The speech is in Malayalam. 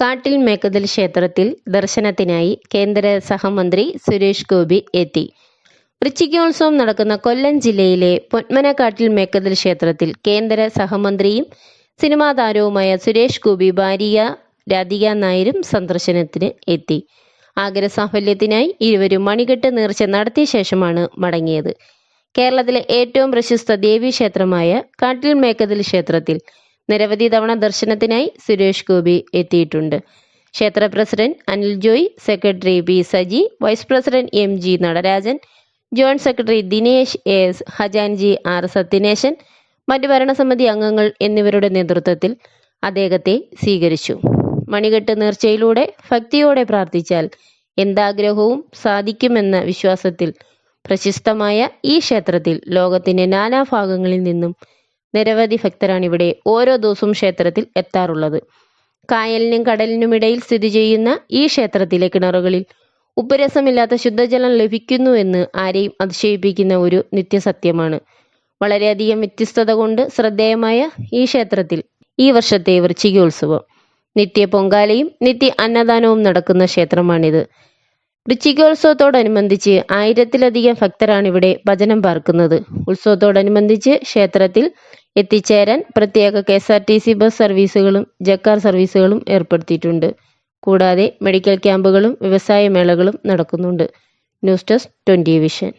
കാട്ടിൽ മേക്കതിൽ ക്ഷേത്രത്തിൽ ദർശനത്തിനായി കേന്ദ്ര സഹമന്ത്രി സുരേഷ് ഗോപി എത്തി. വൃശ്ചികോത്സവം നടക്കുന്ന കൊല്ലം ജില്ലയിലെ പൊന്മനക്കാട്ടിൽ മേക്കതിൽ ക്ഷേത്രത്തിൽ കേന്ദ്ര സഹമന്ത്രിയും സിനിമാ താരവുമായ സുരേഷ് ഗോപി ഭാര്യ രാധിക നായരും സന്ദർശനത്തിന് എത്തി. ആഗ്രസാഫല്യത്തിനായി ഇരുവരും മണികെട്ട് നേർച്ച നടത്തിയ ശേഷമാണ് മടങ്ങിയത്. കേരളത്തിലെ ഏറ്റവും പ്രശസ്ത ദേവീക്ഷേത്രമായ കാട്ടിൽ മേക്കതിൽ ക്ഷേത്രത്തിൽ നിരവധി തവണ ദർശനത്തിനായി സുരേഷ് ഗോപി എത്തിയിട്ടുണ്ട്. ക്ഷേത്ര president Anil Joy secretary B Saji vice president M G Natarajan joint secretary Dinesh S ഹജാൻജി R Sathyanesan മറ്റ് ഭരണസമിതി അംഗങ്ങൾ എന്നിവരുടെ നേതൃത്വത്തിൽ അദ്ദേഹത്തെ സ്വീകരിച്ചു. മണികെട്ട് നേർച്ചയിലൂടെ ഭക്തിയോടെ പ്രാർത്ഥിച്ചാൽ എന്താഗ്രഹവും സാധിക്കുമെന്ന വിശ്വാസത്തിൽ പ്രശസ്തമായ ഈ ക്ഷേത്രത്തിൽ ലോകത്തിന്റെ നാനാഭാഗങ്ങളിൽ നിന്നും നിരവധി ഭക്തരാണ് ഇവിടെ ഓരോ ദിവസവും ക്ഷേത്രത്തിൽ എത്താറുള്ളത്. കായലിനും കടലിനും ഇടയിൽ സ്ഥിതി ചെയ്യുന്ന ഈ ക്ഷേത്രത്തിലെ കിണറുകളിൽ ഉപ്പുരസമില്ലാത്ത ശുദ്ധജലം ലഭിക്കുന്നു എന്ന് ആരെയും അതിശയിപ്പിക്കുന്ന ഒരു നിത്യസത്യമാണ്. വളരെയധികം വ്യത്യസ്തത കൊണ്ട് ശ്രദ്ധേയമായ ഈ ക്ഷേത്രത്തിൽ ഈ വർഷത്തെ വൃശ്ചികോത്സവം. നിത്യ പൊങ്കാലയും നിത്യ അന്നദാനവും നടക്കുന്ന ക്ഷേത്രമാണിത്. വൃശ്ചികോത്സവത്തോടനുബന്ധിച്ച് ആയിരത്തിലധികം ഭക്തരാണ് ഇവിടെ ഭജനം പാർക്കുന്നത്. ഉത്സവത്തോടനുബന്ധിച്ച് ക്ഷേത്രത്തിൽ എത്തിച്ചേരാൻ പ്രത്യേക K S R T C bus സർവീസുകളും ജക്കാർ സർവീസുകളും ഏർപ്പെടുത്തിയിട്ടുണ്ട്. കൂടാതെ മെഡിക്കൽ ക്യാമ്പുകളും വ്യവസായ മേളകളും നടക്കുന്നുണ്ട്. News desk twenty vision.